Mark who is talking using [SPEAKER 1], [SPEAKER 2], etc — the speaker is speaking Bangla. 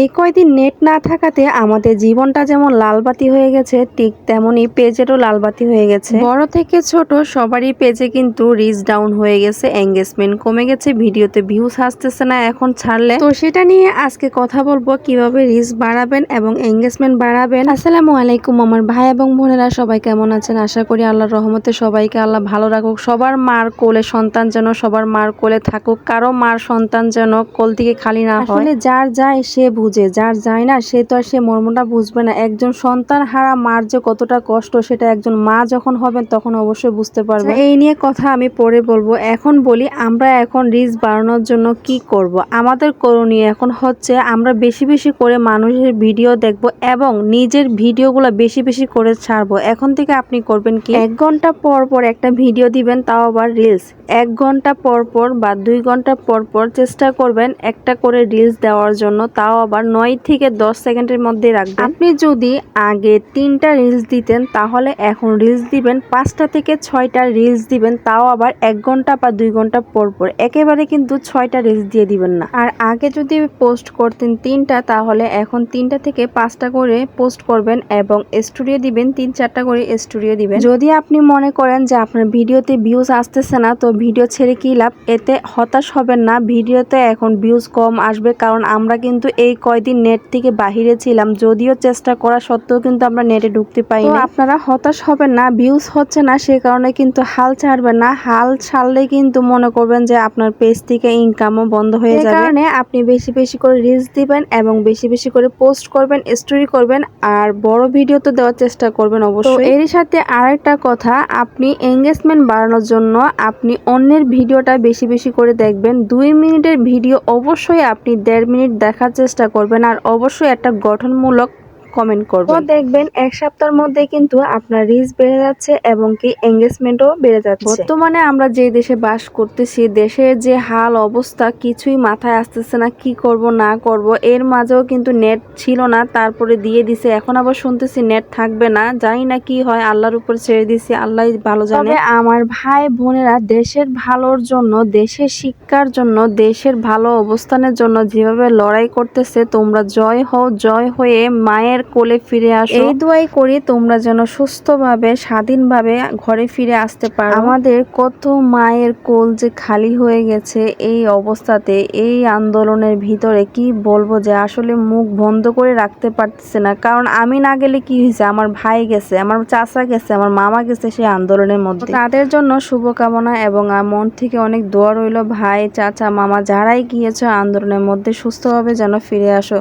[SPEAKER 1] এই কয়দিন নেট না থাকাতে আমাদের জীবনটা যেমন লালবাতি হয়ে গেছে, ঠিক তেমনই পেজেরও লালবাতি হয়ে গেছে। বড় থেকে ছোট সবারই পেজে কিন্তু রিচ ডাউন হয়ে গেছে এঙ্গেজমেন্ট কমে গেছে, ভিডিওতে ভিউজ আসতেছে না এখন ছাড়লে। তো সেটা নিয়ে আজকে কথা বলব, কীভাবে রিচ বাড়াবেন এবং এঙ্গেজমেন্ট বাড়াবেন। আসসালামু আলাইকুম আমার ভাই এবং বোনেরা, সবাই কেমন আছেন? আশা করি আল্লাহর রহমতে সবাইকে আল্লাহ ভালো রাখুক। সবার মার কোলে সন্তান যেন সবার মার কোলে থাকুক, কারও মার সন্তান যেন কোল থেকে খালি না হয়। যার যায় সে বুঝে যার যায় না সে তো আর সে মর্মটা বুঝবে না। একজন সন্তান হারা মার যে কতটা কষ্ট সেটা একজন মা যখন হবেন তখন অবশ্যই বুঝতে পারবে এই নিয়ে কথা আমি পরে বলব। এখন বলি আমরা এখন রিচ বাড়ানোর জন্য কি করব? আমাদের করণীয় এখন হচ্ছে আমরা বেশি বেশি করে মানুষের ভিডিও দেখব এবং নিজের ভিডিওগুলো বেশি বেশি করে ছাড়বো। এখন থেকে আপনি করবেন কি? এক ঘণ্টা পর পর একটা ভিডিও দিবেন তাও আবার রিলস এক ঘণ্টা পর পর বা দুই ঘণ্টা পর পর চেষ্টা করবেন একটা করে রিলস দেওয়ার জন্য তাও আবার নয় থেকে দশ সেকেন্ডের মধ্যে রাখবেন। আপনি যদি আগে তিনটা রিলস দিতেন, তাহলে এখন রিলস দিবেন, পাঁচটা থেকে ছয়টা রিলস দিবেন, তাও আবার এক ঘণ্টা বা দুই ঘণ্টা পর পর। একেবারে কিন্তু ছয়টা রিলস দিয়ে দিবেন না। আর আগে যদি পোস্ট করতেন তিনটা, তাহলে এখন তিনটা থেকে পাঁচটা করে পোস্ট করবেন এবং স্টুডিও দিবেন, তিন চারটা করে স্টুডিও দিবেন। যদি আপনি মনে করেন যে আপনার ভিডিওতে ভিউজ আসতেছে না, তো ভিডিও ছেড়ে কি লাভ? এতে হতাশ হবেন না। ভিডিওতে এখন ভিউজ কম আসবে, কারণ আমরা কিন্তু এই কয়দিন নেট থেকে বাহিরে ছিলাম যদিও চেষ্টা করা সত্ত্বেও কিন্তু আমরা নেটে ঢুকতে পাই না আপনারা হতাশ হবেন না ভিউজ হচ্ছে না সে কারণে কিন্তু হাল ছাড়বেন না। হাল ছাড়লে কিন্তু মনে করবেন যে আপনার পেজ থেকে ইনকামও বন্ধ হয়ে যাবে। কারণে আপনি বেশি বেশি করে রিলস দিবেন এবং বেশি বেশি করে পোস্ট করবেন স্টোরি করবেন আর বড় ভিডিও তো দেওয়ার চেষ্টা করবেন অবশ্যই। এর সাথে আরেকটা কথা আপনি এঙ্গেজমেন্ট বাড়ানোর জন্য আপনি অন্যের ভিডিওটা বেশি বেশি করে দেখবেন। দুই মিনিটের ভিডিও অবশ্যই আপনি দেড় মিনিট দেখার চেষ্টা করবেন আর অবশ্যই একটা গঠনমূলক কমেন্ট করবেন। দেখবেন এক সপ্তাহের মধ্যে কিন্তু আপনার রিচ বেড়ে যাচ্ছে এবং কি এঙ্গেজমেন্টও বেড়ে যাচ্ছে। বর্তমানে আমরা যে দেশে বাস করতেছি দেশের যে হাল অবস্থা কিছুই মাথায় আসতেছে না কি করব না করব। এর মাঝেও কিন্তু নেট ছিল না তারপরে দিয়ে দিছে। এখন আবার শুনতেছি নেট থাকবে না জানি না কি হয় আল্লাহর উপর ছেড়ে দিছি আল্লাহ ভালো জানে। আমার ভাই বোনেরা দেশের ভালোর জন্য দেশের শিক্ষার জন্য দেশের ভালো অবস্থানের জন্য যেভাবে লড়াই করতেছে তোমরা জয় হও জয় হয়ে মায়ের কোলে ফিরে আসো। এই দোয়াই করি তোমরা যেন সুস্থভাবে স্বাধীনভাবে ঘরে ফিরে আসতে পারো। আমাদের কত মায়ের কোল যে খালি হয়ে গেছে এই অবস্থাতে এই আন্দোলনের ভিতরে কি বলব যে আসলে মুখ বন্ধ করে রাখতে পারতেছে না। কারণ আমি না গেলে কি হয়েছে? আমার ভাই গেছে আমার চাচা গেছে আমার মামা গেছে সেই আন্দোলনের মধ্যে। তাদের জন্য শুভকামনা এবং মন থেকে অনেক দোয়া রইল। ভাই চাচা মামা যারাই গিয়েছে আন্দোলনের মধ্যে সুস্থভাবে যেন ফিরে আসো।